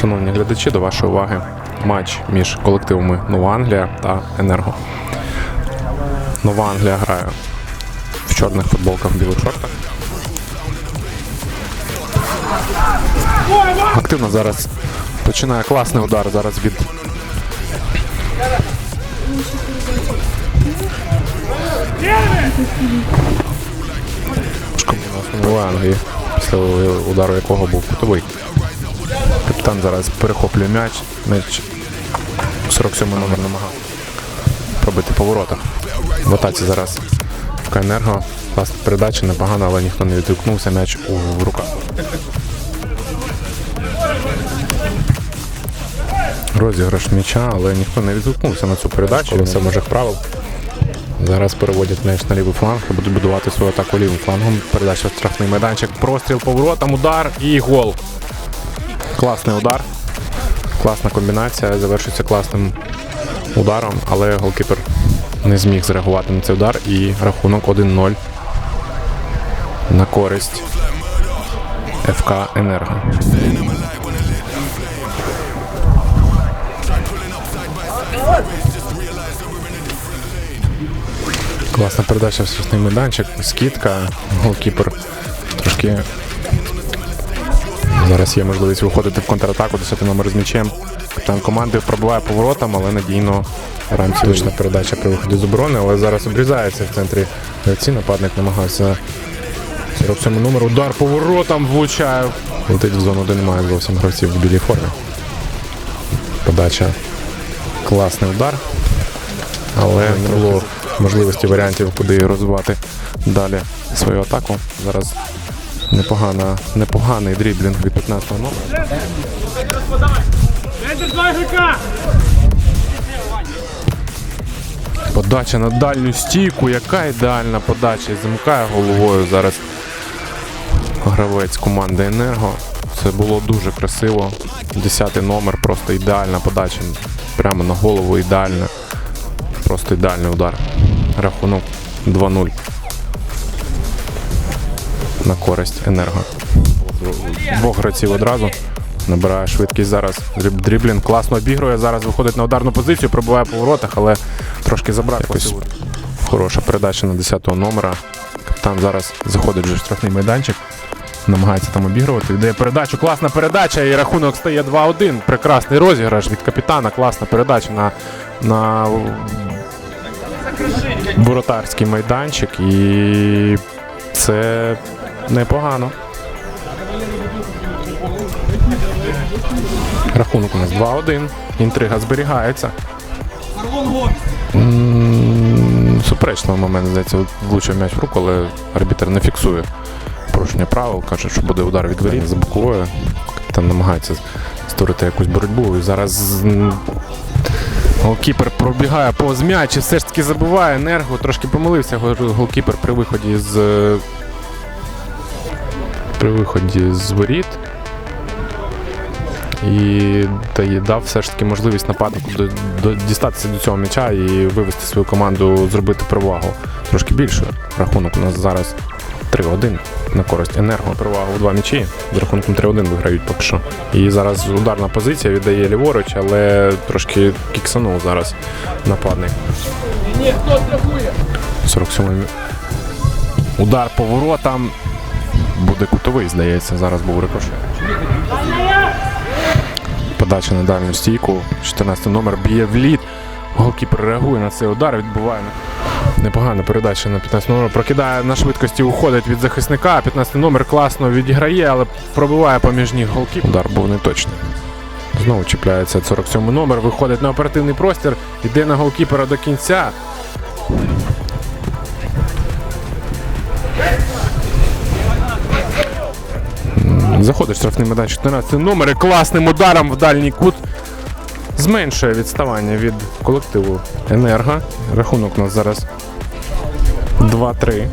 Шановні глядачі, до вашої уваги матч між колективами Нова Англія та Енерго. Нова Англія грає в чорних футболках, в білих шортах. Активно зараз починає класний удар зараз від Нової Англії, після удару якого був кутовий. Капітан зараз перехоплює м'яч. М'яч 47 номер намагав пробити по воротах. В атаці зараз ФК Енерго. Класна передача, непогана, але ніхто не відгукнувся. М'яч у руках. Розіграш м'яча, але ніхто не відгукнувся на цю передачу. Все в межах правил. Зараз переводять м'яч на лівий фланг і будуть будувати свою атаку лівим флангом. Передача в штрафний майданчик, простріл поворотом, удар і гол. Класний удар. Класна комбінація. Завершується класним ударом, але голкіпер не зміг зреагувати на цей удар і рахунок 1-0 на користь ФК Енерго. Класна передача в штрафний майданчик, скидка, голкіпер трошки Зараз є можливість виходити в контратаку, 10 номер з м'ячем. Капітан команди пробиває поворотом, але надійно рамці точна передача при виході з оборони, але зараз обрізається в центрі гравці. Нападник намагався 47 номер. Удар поворотом влучає. Летить в зону, де немає зовсім гравців в білій формі. Подача. Класний удар. Але не було можливості варіантів, куди розвивати далі свою атаку. Зараз Непогана, непоганий дріблінг від 15 номера. Подача на дальню стійку. Яка ідеальна подача. І Замикає головою зараз гравець команди Енерго. Це було дуже красиво. Десятий номер, просто ідеальна подача. Прямо на голову ідеальна. Просто ідеальний удар. Рахунок 2-0 на користь енерго. Двох гравців одразу. Набирає швидкість зараз. Дріб- Дріблін класно обігрує. Зараз виходить на ударну позицію, пробиває по воротах, але трошки забрав. Якось хороша передача на 10-го номера. Капітан зараз заходить вже в штрафний майданчик. Намагається там обігрувати. Віддає передачу. Класна передача. І рахунок стає 2-1. Прекрасний розіграш від капітана. Класна передача на, на воротарський майданчик. І це непогано. Рахунок у нас 2-1. Інтрига зберігається. М, Суперечливий момент, здається, влучив м'яч в руку, але арбітр не фіксує порушення правил. Каже, що буде удар від воріт за боковою. Там намагається створити якусь боротьбу. І зараз голкіпер пробігає повз м'яч і все ж таки забиває енерго. Трошки помилився голкіпер при виході з при виході з воріт. І дав все ж таки можливість нападнику до, до, дістатися до цього м'яча і вивести свою команду, зробити перевагу трошки більшою. Рахунок у нас зараз 3-1 на користь енерго. Перевагу в два м'ячі. З рахунком 3-1 виграють поки що. І зараз ударна позиція віддає ліворуч, але трошки кіксанув зараз нападник. 47 Удар по воротам. Буде кутовий, здається. Зараз був рикошет. Подача на дальню стійку. 14 номер б'є в лід. Голкіпер реагує на цей удар, відбуває. Непогана передача на 15 номер. Прокидає на швидкості, уходить від захисника. 15 номер класно відіграє, але пробиває поміж ніг голкіп. Удар був неточний. Знову чіпляється 47 номер, виходить на оперативний простір, йде на голкіпера до кінця. Заходить штрафний медач 14 номер і класним ударом в дальній кут зменшує відставання від колективу Енерго. Рахунок у нас зараз 2-3.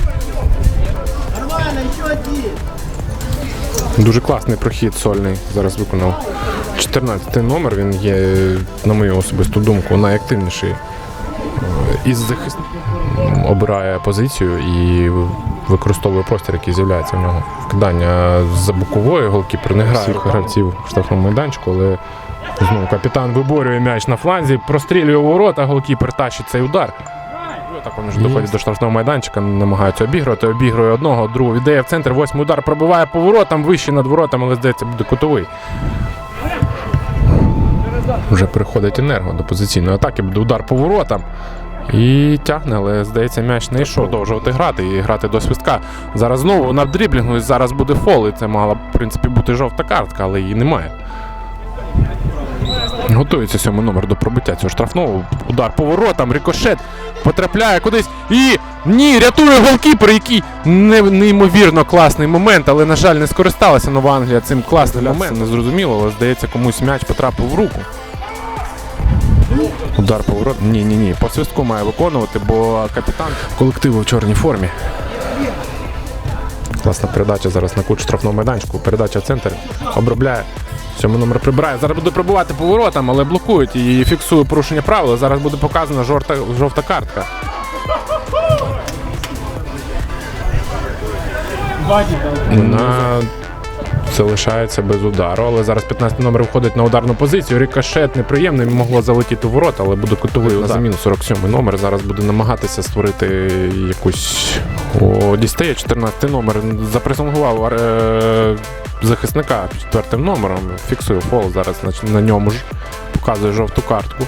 Дуже класний прохід сольний зараз виконав. 14 номер він є, на мою особисту думку, найактивніший із захист обирає позицію і використовує простір, який з'являється в нього. Вкидання за бокової голкіпер не грає гравців в штрафному майданчику, але знову капітан виборює м'яч на фланзі, прострілює у ворота, голкіпер тащить цей удар. Так вони ж доходять до штрафного майданчика, намагаються обігрувати, обігрує одного, другого віддає в центр, восьмий удар пробиває по воротам, вище над воротами, але здається, буде кутовий. Вже приходить енерго до позиційної атаки, буде удар по воротам. І тягне, але здається, м'яч не йшов продовжувати грати і грати до свистка. Зараз знову на дріблінгу, і зараз буде фол. І це б, в принципі, бути жовта картка, але її немає. Готується сьомий номер до пробиття цього штрафного. Удар по воротам, рикошет потрапляє кудись. І ні, рятує голкіпер, який не, неймовірно класний момент, але, на жаль, не скористалася Нова Англія цим класним моментом. Не зрозуміло, але здається, комусь м'яч потрапив в руку. Удар по ворот. Ні, ні, ні. По свистку має виконувати, бо капітан колективу в чорній формі. Класна передача зараз на кут штрафного майданчику. Передача в центр. Обробляє. Сьомий номер прибирає. Зараз буде пробувати поворотам, але блокують і фіксує порушення правил. Зараз буде показана жовта, жовта картка. Це лишається без удару, але зараз 15 номер виходить на ударну позицію. Рикошет неприємний, могло залетіти в ворота, але буде кутовий удар. На заміну 47 номер. Зараз буде намагатися створити якусь. О, дістає 14 номер. Запресингував е, захисника четвертим номером. Фіксує фол зараз на ньому ж. Показує жовту картку.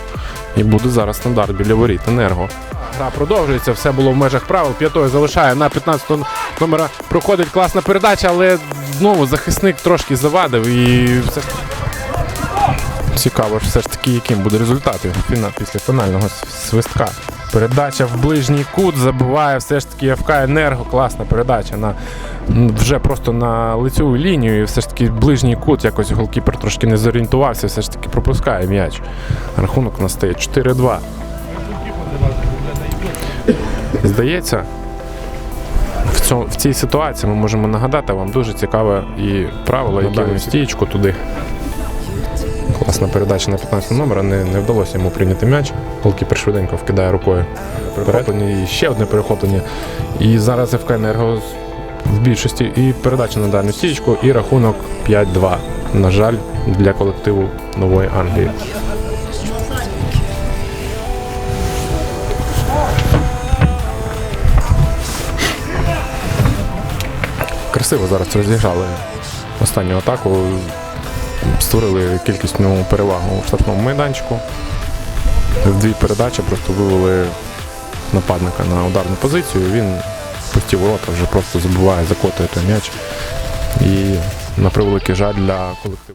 І буде зараз стандарт біля воріт енерго. Гра продовжується, все було в межах правил. П'ятою залишає на 15 номера. Проходить класна передача, але знову захисник трошки завадив і все цікаво, все ж таки, яким буде результат після фінального свистка. Передача в ближній кут забиває все ж таки ФК Енерго. Класна передача на вже просто на лицеву лінію. І все ж таки ближній кут. Якось голкіпер трошки не зорієнтувався, все ж таки пропускає м'яч. Рахунок у нас стає 4-2. Здається, в, цьому, в цій ситуації ми можемо нагадати вам дуже цікаве і правило, яке стієчку туди. Класна передача на 15 номера, не, не вдалося йому прийняти м'яч. Голкіпер швиденько вкидає рукою. Перехоплення і ще одне перехоплення. І зараз ФК Енерго в більшості і передача на дальню стієчку, і рахунок 5-2. На жаль, для колективу Нової Англії. Красиво зараз розіграли останню атаку. Створили кількісну перевагу у штрафному майданчику. В дві передачі просто вивели нападника на ударну позицію. Він пустів пусті ворота вже просто забуває, закотує той м'яч. І на превеликий жаль для колективу.